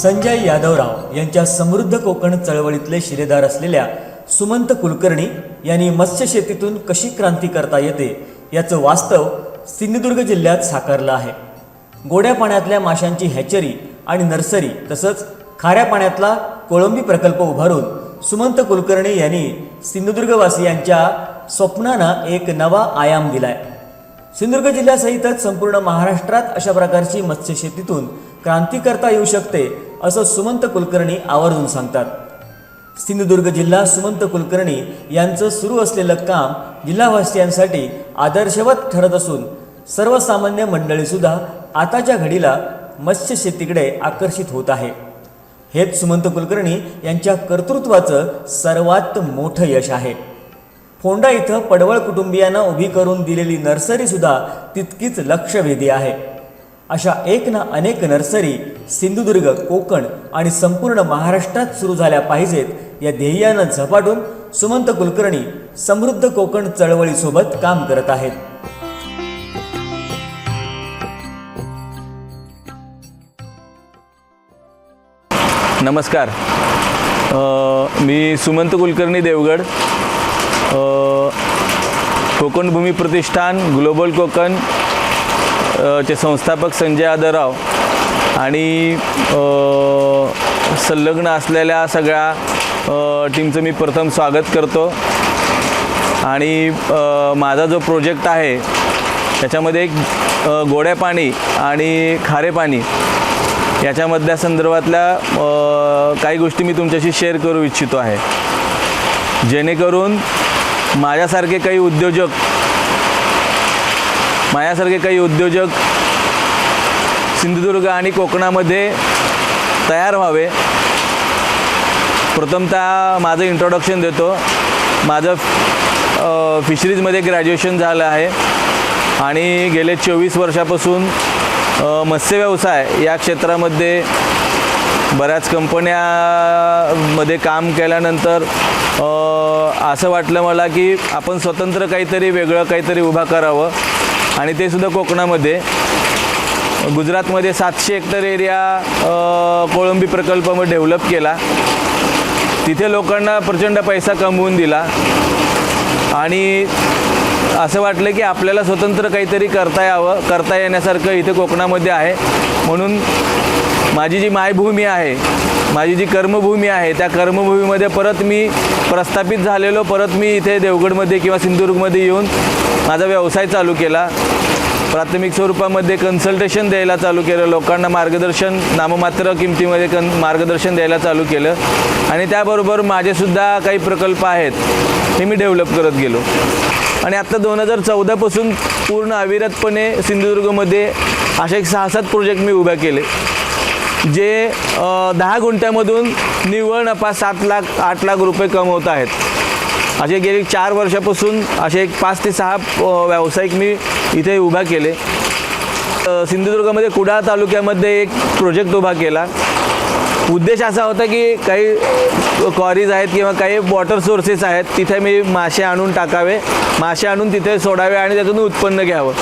संजय यादवराव यांच्या समृद्ध कोकण चळवळीतले शिलेदार असलेल्या सुमंत कुलकर्णी यांनी मत्स्य शेतीतून कशी क्रांती करता येते याचं वास्तव सिंधुदुर्ग जिल्ह्यात साकारलं आहे. गोड्या पाण्यातल्या माशांची हॅचरी आणि नर्सरी तसंच खाऱ्या पाण्यातला कोळंबी प्रकल्प उभारून सुमंत कुलकर्णी यांनी सिंधुदुर्गवासियांच्या स्वप्नांना एक नवा आयाम दिलाय. सिंधुदुर्ग जिल्ह्यासहितच संपूर्ण महाराष्ट्रात अशा प्रकारची मत्स्यशेतीतून क्रांती करता येऊ शकते असं सुमंत कुलकर्णी आवर्जून सांगतात. सिंधुदुर्ग जिल्हा सुमंत कुलकर्णी यांचं सुरू असलेलं काम जिल्हावासियांसाठी आदर्शवत ठरत असून सर्वसामान्य मंडळीसुद्धा आताच्या घडीला मत्स्यशेतीकडे आकर्षित होत आहे. हेच सुमंत कुलकर्णी यांच्या कर्तृत्वाचं सर्वात मोठं यश आहे. फोंडा इथं पडवळ कुटुंबियांना उभी करून दिलेली नर्सरीसुद्धा तितकीच लक्षवेधी आहे. अशा एक ना अनेक नर्सरी सिंधुदुर्ग कोकण आणि संपूर्ण महाराष्ट्रात सुरू झाल्या पाहिजेत. या ध्येयानं झपाटून सुमंत कुलकर्णी समृद्ध कोकण चळवळीसोबत काम करत आहेत. नमस्कार. मी सुमंत कुलकर्णी देवगड. कोकण भूमी प्रतिष्ठान ग्लोबल कोकण चे संस्थापक संजय आदरराव आणि संलग्न असलेल्या सगळ्या टीमचं मी प्रथम स्वागत करतो. आणि माझा जो प्रोजेक्ट आहे त्याच्यामध्ये एक गोड्या पाणी आणि खारे पाणी याच्यामधल्या संदर्भातल्या काही गोष्टी मी तुमच्याशी शेअर करू इच्छितो आहे. जेणेकरून माझ्यासारखे काही उद्योजक माझ्यासारखे काही उद्योजक सिंधुदुर्ग आणि कोकणामध्ये तयार व्हावे. प्रथमतः माझं इंट्रोडक्शन देतो. माझं फिशरीजमध्ये ग्रॅज्युएशन झालं आहे. आणि गेले चोवीस वर्षापासून मत्स्य व्यवसाय या क्षेत्रामध्ये बऱ्याच कंपन्यामध्ये काम केल्यानंतर असं वाटलं मला की आपण स्वतंत्र काहीतरी वेगळं काहीतरी उभा करावं. आणि ते सुद्धा कोकणामध्ये. गुजरातमध्ये सातशे हेक्टर एरिया कोळंबी प्रकल्पामध्ये डेव्हलप केला. तिथे लोकांना प्रचंड पैसा कमवून दिला. आणि असं वाटलं की आपल्याला स्वतंत्र काहीतरी करता यावं करता येण्यासारखं इथे कोकणामध्ये आहे. म्हणून माझी जी मायभूमी आहे माझी जी कर्मभूमी आहे त्या कर्मभूमीमध्ये परत मी प्रस्थापित झालेलो परत मी इथे देवगडमध्ये किंवा सिंधुदुर्गमध्ये येऊन माझा व्यवसाय चालू केला. प्राथमिक स्वरूपामध्ये कन्सल्टेशन द्यायला चालू केलं. लोकांना मार्गदर्शन नाममात्र किमतीमध्ये कन मार्गदर्शन द्यायला चालू केलं. आणि त्याबरोबर माझेसुद्धा काही प्रकल्प आहेत हे मी डेव्हलप करत गेलो. आणि आत्ता दोन हजार चौदापासून पूर्ण अविरतपणे सिंधुदुर्गमध्ये असे एक सहा सात प्रोजेक्ट मी उभ्या केले. जे दहा गुंठ्यामधून निव्वळ नफा सात लाख आठ लाख रुपये कमवत आहेत. असे गेली चार वर्षापासून असे एक पाच ते सहा व्यावसायिक मी इथे उभा केले. सिंधुदुर्गमध्ये सिंधुदुर्गामध्ये कुडाळ तालुक्यामध्ये एक प्रोजेक्ट उभा केला. उद्देश असा होता की काही क्वारीज आहेत किंवा काही वॉटर सोर्सेस आहेत तिथे मी मासे आणून टाकावे. मासे आणून तिथे सोडावे आणि त्यातून उत्पन्न घ्यावं.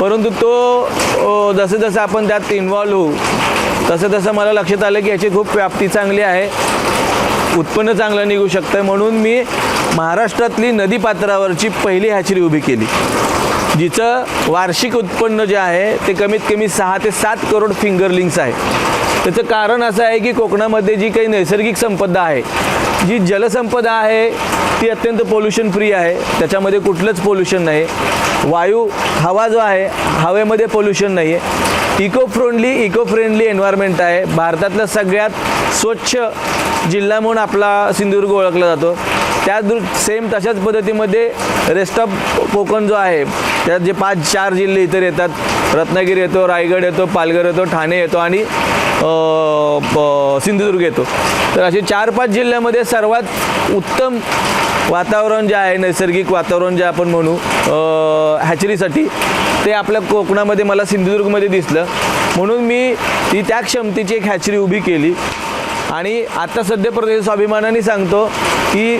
परंतु तो जसं जसं आपण त्यात इन्व्हॉल्व होऊ तसं तसं मला लक्षात आलं की याची खूप व्याप्ती चांगली आहे. उत्पन्न चांगलं निघू शकतं म्हणून मी महाराष्ट्रातली नदीपात्रावरची पहिली हॅचरी उभी केली. जिचं वार्षिक उत्पन्न जे आहे ते कमीत कमी सहा ते सात करोड फिंगरलिंग्स आहे. त्याचं कारण असं आहे की कोकणामध्ये जी काही नैसर्गिक संपदा आहे जी जलसंपदा आहे ती अत्यंत पोल्युशन फ्री आहे. त्याच्यामध्ये कुठलंच पोल्युशन नाही. वायू हवा जो आहे हवेमध्ये पोल्युशन नाही आहे eco friendly eco friendly environment आहे. भारतातलं सगळ्यात स्वच्छ जिल्हा म्हणून आपला सिंधुदुर्ग ओळखला जातो. त्या दृ सेम तशाच पद्धतीमध्ये रेस्ट ऑफ कोकण जो आहे त्यात जे पाच चार जिल्हे इतर येतात. रत्नागिरी येतो रायगड येतो पालघर येतो ठाणे येतो आणि प- सिंधुदुर्ग येतो. तर असे चार पाच जिल्ह्यामध्ये सर्वात उत्तम वातावरण जे आहे नैसर्गिक वातावरण जे आपण म्हणू हॅचरीसाठी ते आपल्या कोकणामध्ये मला सिंधुदुर्गमध्ये दिसलं. म्हणून मी ती त्या क्षमतेची एक हॅचरी उभी केली. आणि आता सध्या प्रदेश स्वाभिमानाने सांगतो की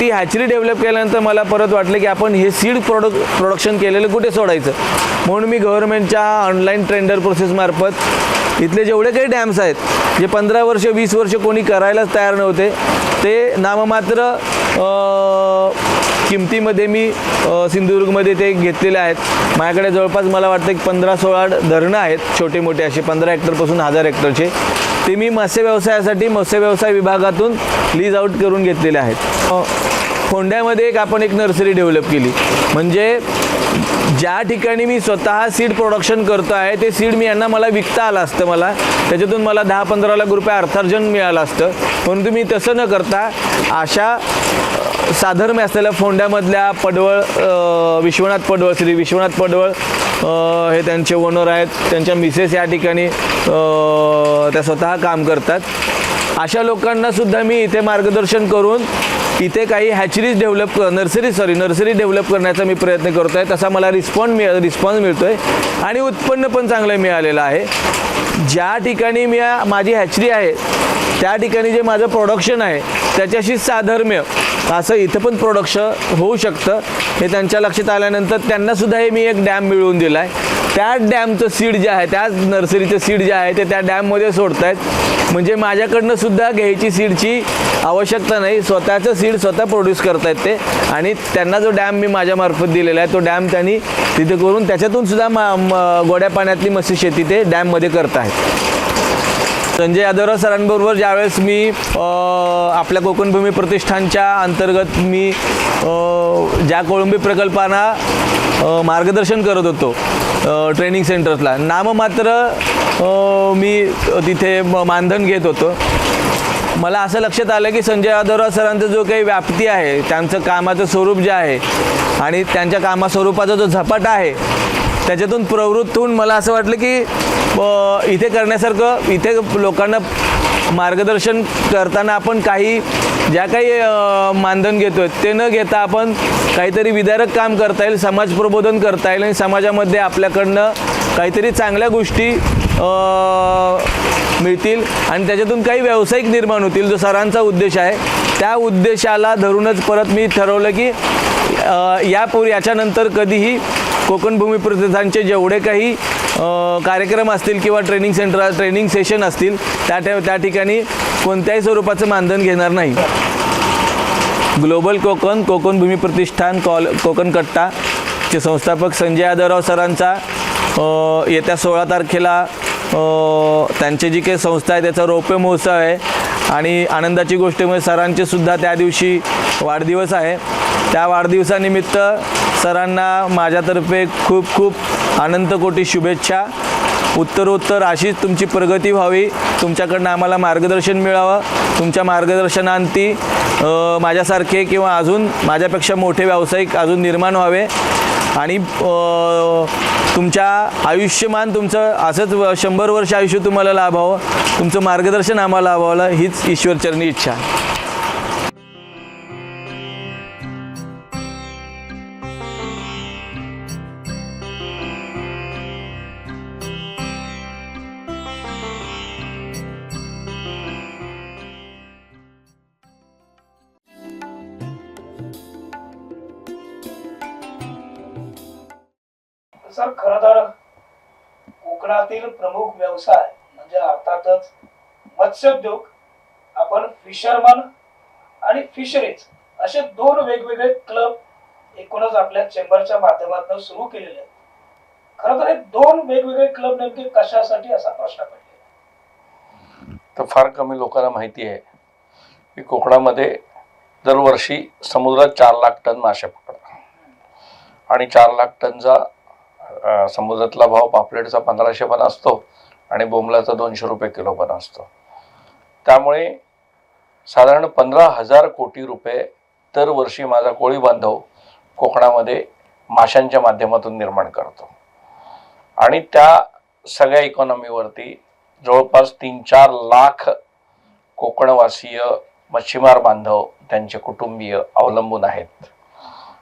ती हॅचरी डेव्हलप केल्यानंतर मला परत वाटलं की आपण हे सीड प्रोडक्ट प्रोडक्शन केलेलं कुठे सोडायचं? म्हणून मी गव्हर्नमेंटच्या ऑनलाईन ट्रेंडर प्रोसेसमार्फत इथले जेवढे काही डॅम्स आहेत जे पंधरा वर्ष वीस वर्ष कोणी करायलाच तयार नव्हते ते नाममात्र किमतीमध्ये मी सिंधुदुर्गमध्ये ते घेतलेले आहेत. माझ्याकडे जवळपास मला वाटतं की पंधरा सोळा धरणं आहेत छोटे मोठे असे पंधरा हेक्टरपासून हजार हेक्टरचे ते मी मत्स्य व्यवसायासाठी मत्स्य व्यवसाय विभागातून लीज आउट करून घेतलेले आहेत. अ, फोंड्यामध्ये एक आपण एक नर्सरी डेव्हलप केली. म्हणजे ज्या ठिकाणी मी स्वतः सीड प्रोडक्शन करतो आहे ते सीड मी यांना मला विकता आलं असतं मला. त्याच्यातून मला दहा पंधरा लाख रुपये अर्थार्जन मिळालं असतं. परंतु मी तसं न करता अशा साधर्म्य असलेल्या फोंड्यामधल्या पडवळ विश्वनाथ पडवळ श्री विश्वनाथ पडवळ हे त्यांचे ओनर आहेत. त्यांच्या मिसेस या ठिकाणी त्या स्वतः काम करतात. अशा लोकांना सुद्धा मी इथे मार्गदर्शन करून इथे काही hatcheries develop nursery sorry nursery develop करण्याचा मी प्रयत्न करतो आहे तसा मला रिस्पॉन्स मिळ रिस्पॉन्स मिळतो आहे आणि उत्पन्न पण चांगलं मिळालेलं आहे. ज्या ठिकाणी मी माझी हॅचरी आहे त्या ठिकाणी जे माझं प्रोडक्शन आहे त्याच्याशी साधर्म्य असं इथं पण प्रोडक्शन होऊ शकतं. हे त्यांच्या लक्षात आल्यानंतर त्यांनासुद्धा हे मी एक डॅम मिळवून दिला आहे त्या डॅमचं सीड जे आहे त्याच नर्सरीचं सीड जे आहे ते त्या डॅममध्ये सोडत आहेत म्हणजे माझ्याकडनं सुद्धा घ्यायची सीडची आवश्यकता नाही. स्वतःचं सीड स्वतः प्रोड्यूस करतायत ते. आणि त्यांना जो डॅम मी माझ्यामार्फत दिलेला आहे तो डॅम त्यांनी तिथे करून त्याच्यातून सुद्धा मा गोड्या पाण्यातली मत्स्य शेती ते डॅममध्ये करत आहेत संजय यादवराव सरांबरोबर ज्यावेळेस मी आपल्या कोकणभूमी प्रतिष्ठानच्या अंतर्गत मी ज्या कोळंबी प्रकल्पांना मार्गदर्शन करत होतो ट्रेनिंग सेंटर्सला नाममात्र मी तिथे म- मानधन घेत होतो. मला असं लक्षात आलं की संजय यादवराव सरांचा जो काही व्याप्ती आहे त्यांचं कामाचं स्वरूप जे आहे आणि त्यांच्या कामा स्वरूपाचा जो झपाटा आहे त्याच्यातून प्रवृत्त होऊन मला असं वाटलं की इथे करण्यासारखं इथे लोकांना मार्गदर्शन करताना आपण काही ज्या काही मानधन घेतो आहे ते न घेता आपण काहीतरी विदारक काम करता येईल समाज प्रबोधन करता येईल आणि समाजामध्ये आपल्याकडनं काहीतरी चांगल्या गोष्टी मिळतील आणि त्याच्यातून काही व्यावसायिक निर्माण होतील जो सरांचा उद्देश आहे त्या उद्देशाला धरूनच परत मी ठरवलं की यापूर यापूर्वी याच्यानंतर कधीही कोकण भूमी प्रतिष्ठानचे जेवढे काही कार्यक्रम असतील किंवा ट्रेनिंग सेंटर ट्रेनिंग सेशन असतील त्या त्या ठिकाणी कोणत्याही स्वरूपाचं मानधन घेणार नाही. ग्लोबल कोकण कोकण भूमी प्रतिष्ठान कॉल कोकण कट्टा चे संस्थापक संजय यादवराव सरांचा येत्या सोळा तारखेला त्यांचे त्यांची जी काही संस्था आहे त्याचा रौप्य महोत्सव आहे आणि आनंदाची गोष्ट म्हणजे सरांचे सुद्धा त्या दिवशी वाढदिवस आहे. त्या वाढदिवसानिमित्त सरांना माझ्यातर्फे खूप खूप अनंत कोटी शुभेच्छा. उत्तरोत्तर अशीच तुमची प्रगती व्हावी. तुमच्याकडनं आम्हाला मार्गदर्शन मिळावं. तुमच्या मार्गदर्शनांती माझ्यासारखे किंवा अजून माझ्यापेक्षा मोठे व्यावसायिक अजून निर्माण व्हावे. आणि तुमच्या आयुष्यमान तुमचं असंच व- शंभर वर्ष आयुष्य तुम्हाला लाभावं. तुमचं मार्गदर्शन आम्हाला लाभावलं हीच ईश्वरचरणी इच्छा. सर खर तर कोकणातील प्रमुख व्यवसाय म्हणजे अर्थातच मत्स्योद्योग आपण फिशरमन आणि फिशरीज असे दोन वेगवेगळे क्लब एकूणच आपल्या चेंबरच्या माध्यमातून सुरू केलेले आहेत. खर तर हे दोन वेगवेगळे क्लब नेमके कशासाठी असा प्रश्न पडले तर फार कमी लोकांना माहिती आहे की कोकणामध्ये दरवर्षी समुद्रात चार लाख टन मासे पकडतात. आणि चार लाख टनचा समुद्रातला भाव पापलेटचा पंधराशे पण असतो आणि बोंबलाचा दोनशे रुपये किलो पण असतो. त्यामुळे साधारण पंधरा हजार कोटी रुपये दरवर्षी माझा कोळी बांधव कोकणामध्ये माशांच्या माध्यमातून निर्माण करतो. आणि त्या सगळ्या इकॉनॉमीवरती जवळपास तीन चार लाख कोकणवासीय मच्छीमार बांधव त्यांचे कुटुंबीय अवलंबून आहेत.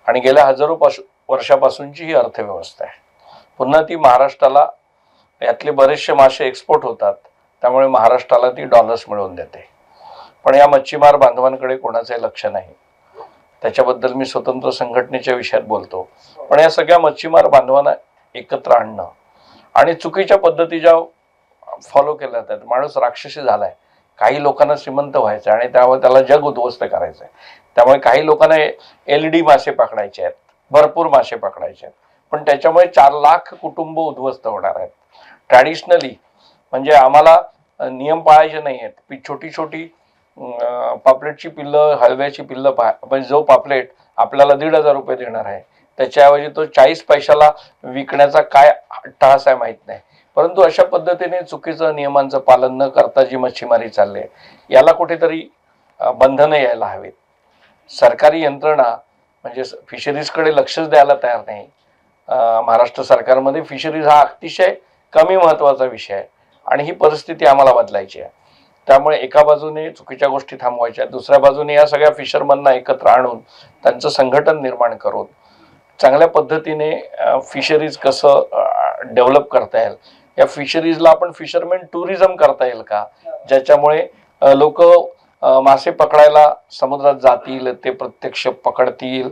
आणि गेल्या हजारो वर्षापासूनची ही अर्थव्यवस्था आहे. पुन्हा ती महाराष्ट्राला यातले बरेचसे मासे एक्सपोर्ट होतात त्यामुळे महाराष्ट्राला ती डॉलर्स मिळवून देते. पण या मच्छीमार बांधवांकडे कोणाचंही लक्ष नाही. त्याच्याबद्दल मी स्वतंत्र संघटनेच्या विषयात बोलतो. पण या सगळ्या मच्छीमार बांधवांना एकत्र आणणं आणि चुकीच्या पद्धती ज्या फॉलो केल्या जातात माणूस राक्षसी झालाय काही लोकांना श्रीमंत व्हायचं आणि त्यामुळे त्याला जग उद्ध्वस्त करायचं आहे त्यामुळे काही लोकांना एल डी मासे पकडायचे आहेत भरपूर मासे पकडायचे आहेत. पण त्याच्यामुळे चार लाख कुटुंब उद्ध्वस्त होणार आहेत. ट्रॅडिशनली म्हणजे आम्हाला नियम पाळायचे नाही आहेत. छोटी छोटी पापलेटची पिल्लं हलव्याची पिल्लं पा म्हणजे जो पापलेट आपल्याला दीड हजार रुपये देणार आहे त्याच्याऐवजी तो चाळीस पैशाला विकण्याचा काय अट्टहास आहे माहीत नाही. परंतु अशा पद्धतीने चुकीचं नियमांचं पालन न करता जी मच्छीमारी चालली आहे याला कुठेतरी बंधनं यायला हवीत. सरकारी यंत्रणा म्हणजे फिशरीजकडे लक्षच द्यायला तयार नाही. महाराष्ट्र सरकारमध्ये फिशरीज हा अतिशय कमी महत्त्वाचा विषय आहे. आणि ही परिस्थिती आम्हाला बदलायची आहे. त्यामुळे एका बाजूने चुकीच्या गोष्टी थांबवायच्या दुसऱ्या बाजूने या सगळ्या फिशरमनना एकत्र आणून त्यांचं संघटन निर्माण करून चांगल्या पद्धतीने फिशरीज कसं डेव्हलप करता येईल. या फिशरीजला आपण फिशरमॅन टुरिझम करता येईल का? ज्याच्यामुळे लोक मासे पकडायला समुद्रात जातील ते प्रत्यक्ष पकडतील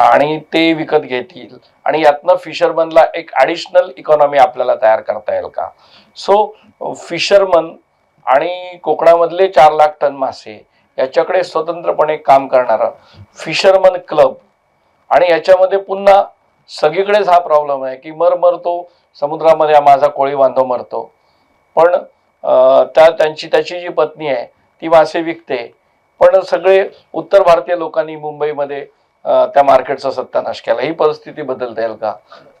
आणि ते विकत घेतील. आणि यातनं फिशरमनला एक ॲडिशनल इकॉनॉमी आपल्याला तयार करता येईल का? सो फिशरमन आणि कोकणामधले चार लाख टन मासे याच्याकडे स्वतंत्रपणे काम करणारा फिशरमन क्लब आणि याच्यामध्ये पुन्हा सगळीकडेच हा प्रॉब्लेम आहे की मर मरतो समुद्रामध्ये हा माझा कोळी बांधव मरतो. पण त्या त्यांची त्याची जी पत्नी आहे ती मासे विकते. पण सगळे उत्तर भारतीय लोकांनी मुंबईमध्ये त्या मार्केटचा सत्यानाश केला. ही परिस्थिती बदलता येईल का?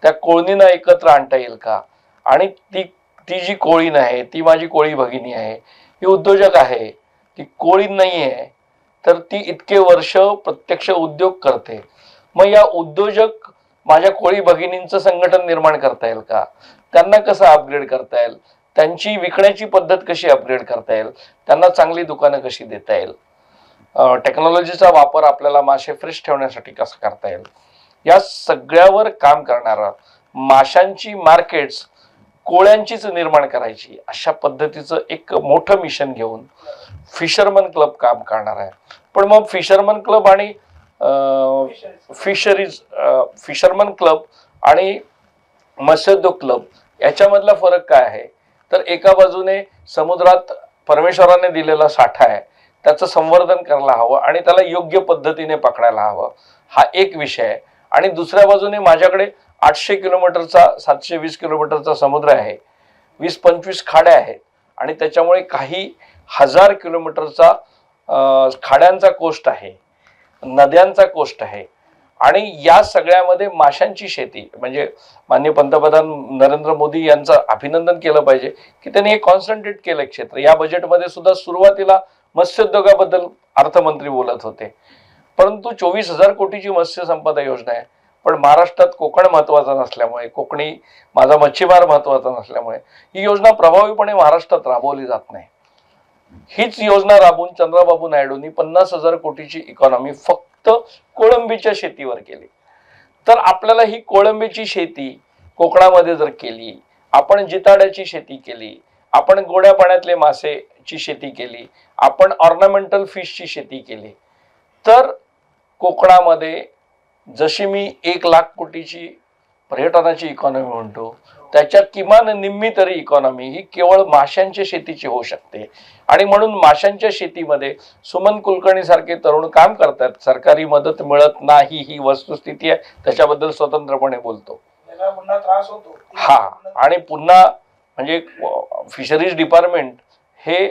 त्या कोळणींना एकत्र आणता येईल का? आणि ती ती जी कोळीण आहे ती माझी कोळी भगिनी आहे ही उद्योजक आहे ती कोळीण नाही आहे तर ती इतके वर्ष प्रत्यक्ष उद्योग करते. मग या उद्योजक माझ्या कोळी भगिनींचं संघटन निर्माण करता येईल का? त्यांना कसं अपग्रेड करता येईल? त्यांची विकण्याची पद्धत कशी अपग्रेड करता येईल? त्यांना चांगली दुकानं कशी देता येईल? टेक्नॉलॉजीचा वापर आपल्याला मासे फ्रेश ठेवण्यासाठी कसा करता येईल? या सगळ्यावर काम करणारा माशांची मार्केट्स कोळ्यांचीच निर्माण करायची अशा पद्धतीचं एक मोठं मिशन घेऊन फिशरमन क्लब काम करणार आहे. पण मग फिशरमन क्लब आणि फिशरीज फिशरमन क्लब आणि मत्स्योद्योग क्लब याच्यामधला फरक काय आहे? तर एका बाजूने समुद्रात परमेश्वराने दिलेला साठा आहे त्याचं संवर्धन करायला हवं आणि त्याला योग्य पद्धतीने पकडायला हवं. हा एक विषय आहे. आणि दुसऱ्या बाजूने माझ्याकडे आठशे किलोमीटरचा सातशे वीस किलोमीटरचा समुद्र आहे. वीस पंचवीस खाड्या आहेत. आणि त्याच्यामुळे काही हजार किलोमीटरचा खाड्यांचा कोस्ट आहे. नद्यांचा कोस्ट आहे. आणि या सगळ्यामध्ये माशांची शेती म्हणजे माननीय पंतप्रधान नरेंद्र मोदी यांचं अभिनंदन केलं पाहिजे की त्यांनी हे कॉन्सन्ट्रेट केलं क्षेत्र. या बजेटमध्ये सुद्धा सुरुवातीला मत्स्योद्योगाबद्दल अर्थमंत्री बोलत होते. परंतु चोवीस हजार कोटीची मत्स्य संपदा योजना आहे. पण महाराष्ट्रात कोकण महत्त्वाचा नसल्यामुळे कोकणी माझा मच्छीमार महत्त्वाचा नसल्यामुळे ही योजना प्रभावीपणे महाराष्ट्रात राबवली जात नाही. हीच योजना राबवून चंद्रबाबू नायडूंनी पन्नास हजार कोटीची इकॉनॉमी फक्त कोळंबीच्या शेतीवर केली. तर आपल्याला ही कोळंबीची शेती कोकणामध्ये जर केली आपण जिताड्याची शेती केली आपण गोड्या पाण्यातले मासे मासेची शेती केली आपण ऑर्नामेंटल फिशची शेती केली. तर कोकणामध्ये जशी मी एक लाख कोटीची पर्यटनाची इकॉनॉमी म्हणतो त्याच्यात किमान निम्मी तरी इकॉनॉमी ही केवळ माशांच्या शेतीची होऊ शकते. आणि म्हणून माशांच्या शेतीमध्ये सुमन कुलकर्णी सारखे तरुण काम करतात सरकारी मदत मिळत नाही ही वस्तुस्थिती आहे त्याच्याबद्दल स्वतंत्रपणे बोलतो. हा आणि पुन्हा म्हणजे फिशरीज डिपार्टमेंट हे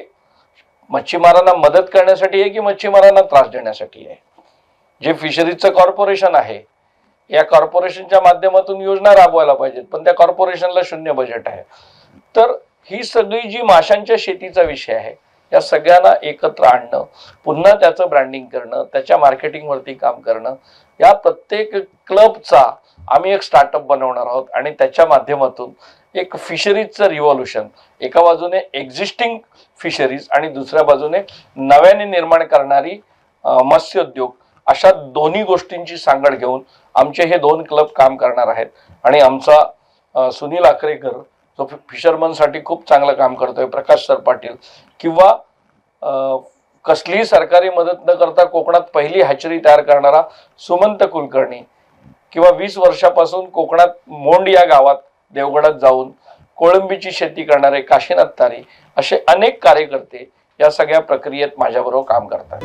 मच्छीमारांना मदत करण्यासाठी आहे की मच्छीमारांना त्रास देण्यासाठी आहे? जे फिशरीजचं कॉर्पोरेशन आहे या कॉर्पोरेशनच्या माध्यमातून योजना राबवायला पाहिजेत पण त्या कॉर्पोरेशनला शून्य बजेट आहे. तर ही सगळी जी माशांच्या शेतीचा विषय आहे या सगळ्यांना एकत्र आणणं पुन्हा त्याचं ब्रँडिंग करणं त्याच्या मार्केटिंगवरती काम करणं या प्रत्येक क्लबचा आम्ही एक स्टार्टअप बनवणार आहोत आणि त्याच्या माध्यमातून एक फिशरीजचं रिव्हॉल्युशन एका बाजूने एक्झिस्टिंग फिशरीज आणि दुसऱ्या बाजूने नव्याने निर्माण करणारी मत्स्योद्योग अशा दोन्ही गोष्टींची सांगड घेऊन आमचे हे दोन क्लब काम करणार आहेत. आणि आमचा सुनील आकरेकर तो फि- फिशरमनसाठी खूप चांगलं काम करतोय प्रकाश सर पाटील. किंवा कसलीही सरकारी मदत न करता कोकणात पहिली हॅचरी तयार करणारा सुमंत कुलकर्णी. किंवा वीस वर्षापासून कोकणात मोंड या गावात देवगडात जाऊन कोळंबीची शेती करणारे काशीनाथ तारे असे अनेक कार्यकर्ते या सगळ्या प्रक्रियेत माझ्याबरोबर काम करतात.